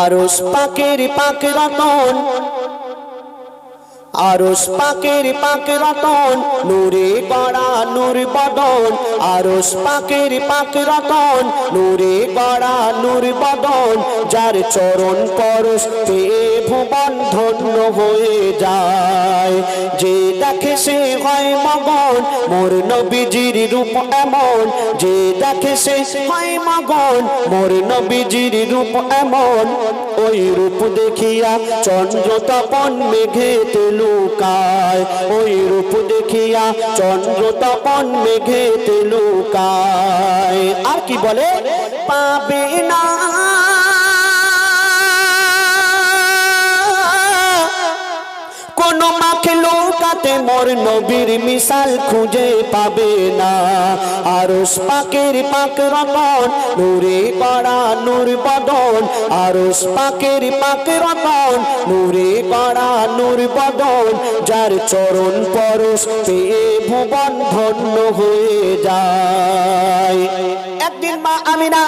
আরস পাকের পাক রতন। আরস পাকের পাক রতন, নূরে গড়া নূর বদন। আরস পাকের পাক রতন, নূরে গড়া নূর বদন। যার চরণ পরশ ভুবন ধন্য হয়ে যায়। যে দেখে সে হয় মগন, মোর নবীজির রূপ এমন। যে দেখে সে হয় মগন, মোর নবীজির রূপ এমন। ওই রূপ দেখিয়া চন্দ্র তপন মেঘেতে লুকায়। ওই রূপ দেখিয়া চন্দ্র তপন মেঘেতে লুকায়। আর কি বলে? পাবে না লোকাতে মোর নবীর মিসাল খুঁজে পাবে না। আরস পাকের পাক রতন, নূরে করা নূর বদন। আরস পাকের পাক রতন, নূরে করা নূর বদন। যার চরণ পরশ পেয়ে ভুবন ধন্য হয়ে যায়। একদিন মা আমিনা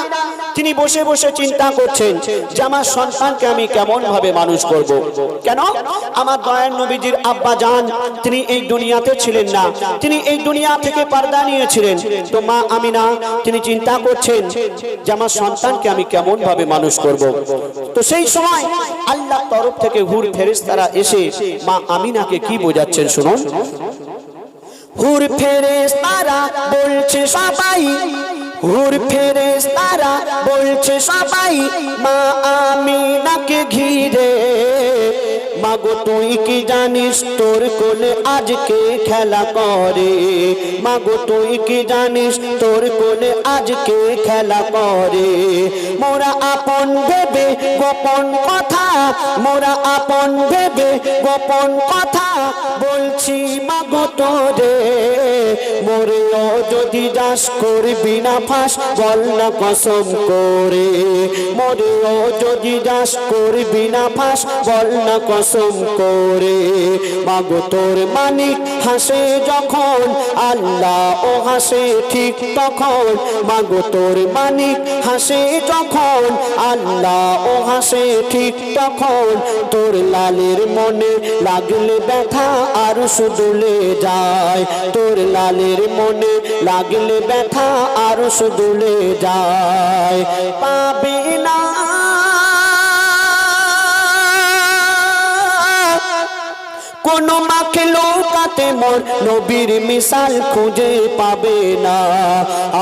তিনি বসে বসে চিন্তা করছেন যে আমার সন্তানকে আমি কেমন ভাবে মানুষ করব। কেন আমার দয়ার নবীজির আব্বা জান, তিনি এই দুনিয়াতে ছিলেন না তিনি এই দুনিয়া থেকে পর্দা নিয়েছিলেন তো মা আমিনা, তিনি চিন্তা করছেন যে আমার সন্তানকে আমি কেমন ভাবে মানুষ করব। তো সেই সময় আল্লাহ তরফ থেকে হুর ফেরেশতারা এসে মা আমিনাকে কি বোঝাচ্ছেন শুনুন হুর ফেরেশতারা বলছে, সবাই হুর ফেরেশতারা বলছে সবাই মা আমি নাকে ঘিরে মাগো, তুই কি জানিস তোর কোলে আজকে খেলা করে? মাগো, তুই কি জানিস তোর কোলে আজকে খেলা করে? মোরা আপন ভেবে গোপন কথা, মোরা আপন ভেবে গোপন কথা বলছি মাগো তোরে। মোরে ও যদি যাস করবি না ফাঁস, বল না কসম করে। মোরে ও যদি যাস করবি না ফাঁস, বল না কসম করে। মাগো তোর মানিক হাসে যখন, আল্লাহ ও হাসে ঠিক তখন। মাগো তোর মানিক হাসে যখন, আল্লাহ ও হাসে ঠিক তখন। তোর লালের মনে লাগলে ব্যথা আর সুদুলে যায়। তোর লালের মনে লাগলে ব্যথা আর সুদুলে যায়। পাবে না কোন মাকে লোকাতে মোর নবীর মিশাল খুঁজে পাবে না।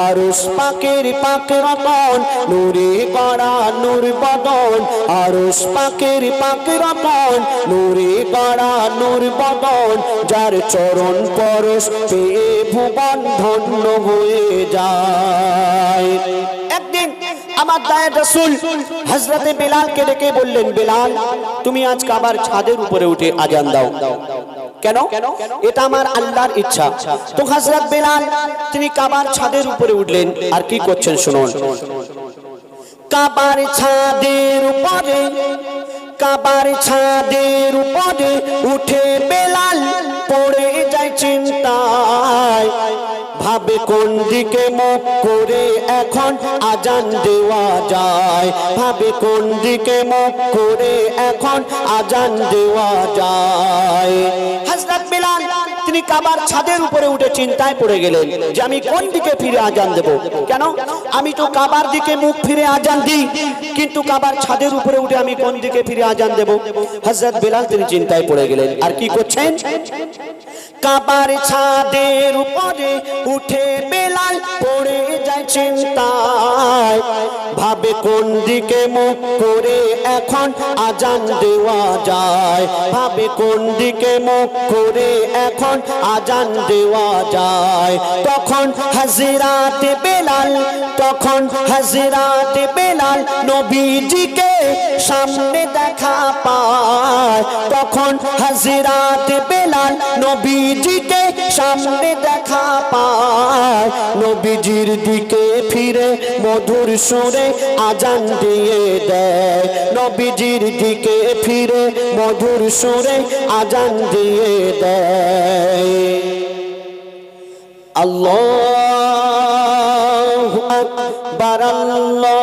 আর পাকের পাক রতন, নূরে গড়া নূর বদন। আর পাকের পাক রতন, নূরে গড়া নূর বদন। যার চরণ পরশ পেয়ে ভুবন ধন্য হয়ে যায়। আমার দায়ের রসুল হজরতে বেলালকে ডেকে বললেন, বেলাল, তুমি আজ কাবার ছাদের উপরে উঠে আজান দাও। কেন? এটা আমার আল্লাহর ইচ্ছা। তো হজরত বেলাল, তিনি কাবার ছাদের উপরে উঠলেন, আর কি করছেন শুনুন। কাবার ছাদের উপরে, কাবার ছাদের উপরে উঠে বেলাল ভাবে কোন দিকে মুখ করে এখন আজান দেওয়া যায়? ভাবে কোন দিকে মুখ করে এখন আজান দেওয়া যায়? হযরত বিলাল তিনি কাবার ছাদের উপরে উঠে চিন্তায় পড়ে গেলেন যে আমি কোন দিকে ফিরে আজান দেব? কেন? আমি তো কাবার দিকে মুখ ফিরে আজান দিই। কিন্তু কাবার ছাদের উপরে উঠে আমি কোন দিকে ফিরে আজান দেব? হযরত বিলাল তিনি চিন্তায় পড়ে গেলেন, আর কি করছেন? কাবার ছাদের উপরে উঠে বেলাল পড়ে যায় চিন্তায়। ভাবে কোন দিকে মুখ করে এখন আজান দেওয়া যায়? ভাবে কোন দিকে মুখ করে এখন আজান দেওয়া যায়? তখন হাজিরাতে বেলাল, তখন হাজিরাতে বেলাল নবীজিকে সামনে দেখা পায়। তখন হাজিরাতে বেলাল নবীজিকে সামনে দেখা পায়। নবীজির দিকে ফিরে মধুর সুরে আজান দিয়ে দেয়। নবীজির দিকে ফিরে মধুর সুরে আজান দিয়ে দেয়। আল্লাহ আকবার, আল্লাহ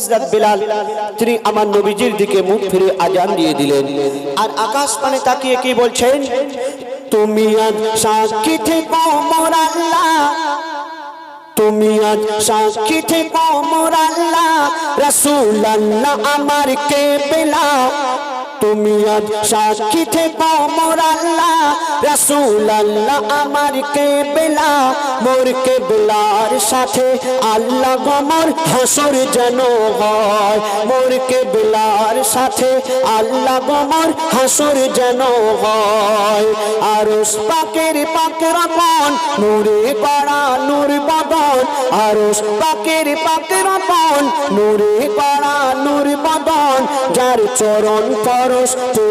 হজরত বিলাল, তিনি আমার নবীজির দিকে মুখ ফিরে আজান দিয়ে দিলেন। আর আকাশ পানে তাকিয়ে কি বলছেন? তুমি আজ সাক্ষী থেকো মোর আল্লাহ। তুমি আজ সাক্ষী থেকো মোর আল্লাহ। রসুল আমার কে বেলা তুমি আজ সাক্ষী সাথে আল্লাহ গমর হাসর যেন হয়। মোর কে বেলার সাথে আল্লাহ গমর হাসর যেন হয়। আর পাকের পাকের আপন, নূরে বদন আর পাকের পাকের আপন, নূরে পাড়া, নূর বদন যার চরণ পরশ তে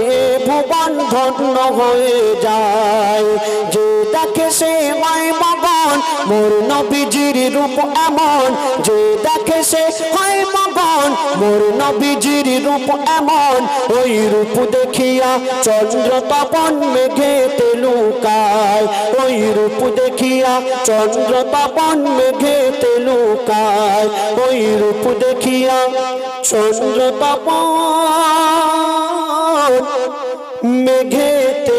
ভুবন ধন্য হয়ে যায়। যে তাকে সে হয় মন মোর নবীজির রূপ এমন? যে দেখে সে হয় মগন। মোর নবীজির রূপ এমন? ওই রূপ দেখিয়া চন্দ্র তপন মেঘেতে লুকায়। ওই রূপ দেখিয়া চন্দ্র তপন মেঘেতে লুকায়। ওই রূপ দেখিয়া চন্দ্র তপন মেঘেতে